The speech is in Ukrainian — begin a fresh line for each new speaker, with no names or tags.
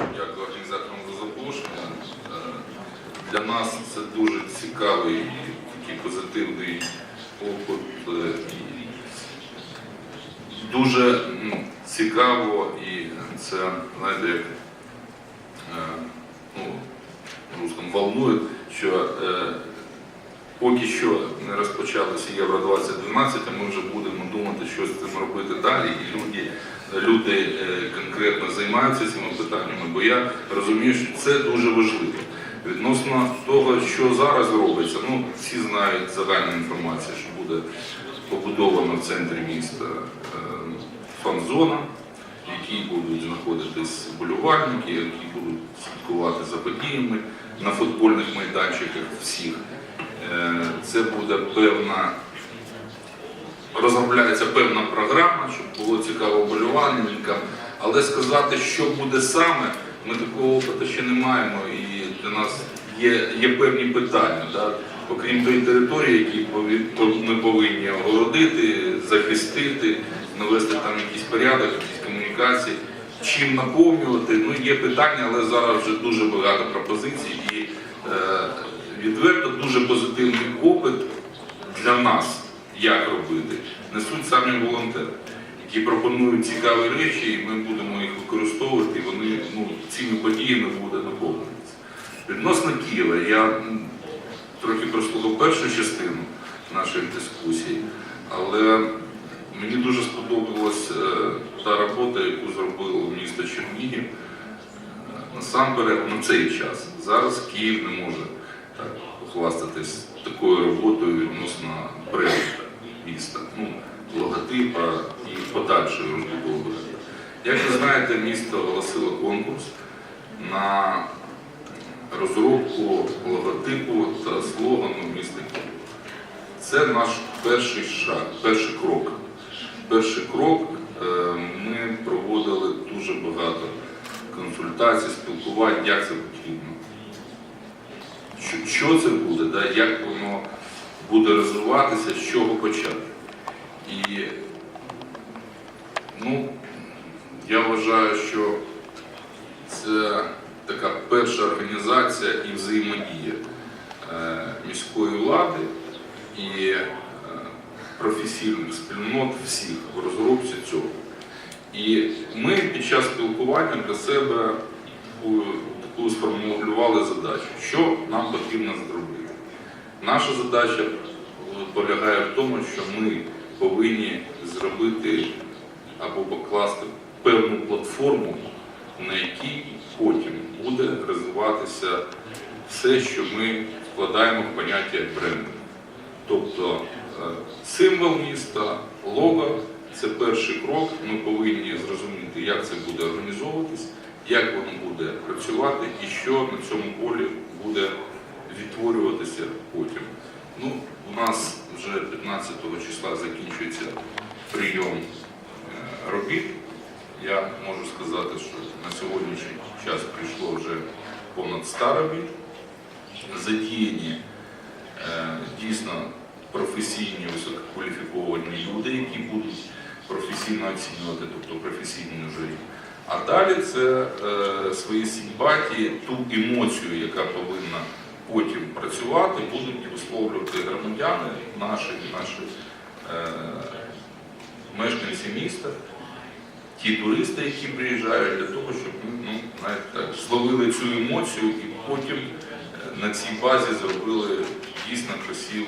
дякую організаторам за запрошення. Е, Для нас це дуже цікавий і такий позитивний опит. Дуже цікаво і це, знаєте, як е, ну, русском волнує, що е, поки що не розпочалося Євро 2012, а ми вже будемо думати, що з цим робити далі. І люди, люди е, конкретно займаються цими питаннями, бо я розумію, що це дуже важливо. Відносно того, що зараз робиться, ну всі знають загальну інформацію, що буде побудовано в центрі міста е, фан-зона, в якій будуть знаходитись болівальники, які будуть слідкувати за подіями на футбольних майданчиках всіх. Е, Це буде певна, розробляється певна програма, щоб було цікаво болівальникам, але сказати, що буде саме, ми такого опиту ще не маємо, і для нас є, є певні питання. Да? Окрім тої території, які ми повинні огородити, захистити, навести там якийсь порядок, якісь комунікації, чим наповнювати. Ну, є питання, але зараз вже дуже багато пропозицій і е, відверто дуже позитивний опит для нас, як самі волонтери, які пропонують цікаві речі, і ми будемо їх використовувати, і вони ну, цими подіями будуть наповнюватися. Відносно Києва, я трохи прослухав першу частину нашої дискусії, але мені дуже сподобалась е, та робота, яку зробило місто Чернігів. Е, Насамперед на цей час. Зараз Київ не може так похвастатись такою роботою відносно бренду міста, ну, логотипа і подальшої розбудови. Як ви знаєте, місто оголосило конкурс на розробку логотипу та слогану міста Києва. Це наш перший шаг, перший крок. Перший крок е, ми проводили дуже багато консультацій, спілкувань, як це потрібно. Що, що це буде, як воно буде розвиватися, з чого почати. І ну, я вважаю, що це така перша організація і взаємодія е, міської влади і е, професійних спільнот всіх в розробці цього. І ми під час спілкування для себе таку, сформулювали задачу, що нам потрібно зробити. Наша задача полягає в тому, що ми повинні зробити або покласти певну платформу, на якій потім буде розвиватися все, що ми вкладаємо в поняття бренду. Тобто е, символ міста, лого це перший крок. Ми повинні зрозуміти, як це буде організовуватись, як воно буде працювати і що на цьому полі буде відтворюватися потім. Ну, у нас вже 15 числа закінчується прийом е, робіт. Я можу сказати, що на сьогоднішній час прийшло вже понад 100 робіт. Задіяні е, дійсно професійні, висококваліфіковані люди, які будуть професійно оцінювати, тобто професійні журі. А далі це е, свої симпатії, ту емоцію, яка повинна потім працювати, будуть висловлювати громадяни, наші, наші е, мешканці міста, ті туристи, які приїжджають, для того, щоб ми ну, навіть так, зловили цю емоцію і потім е, на цій базі зробили дійсно красиву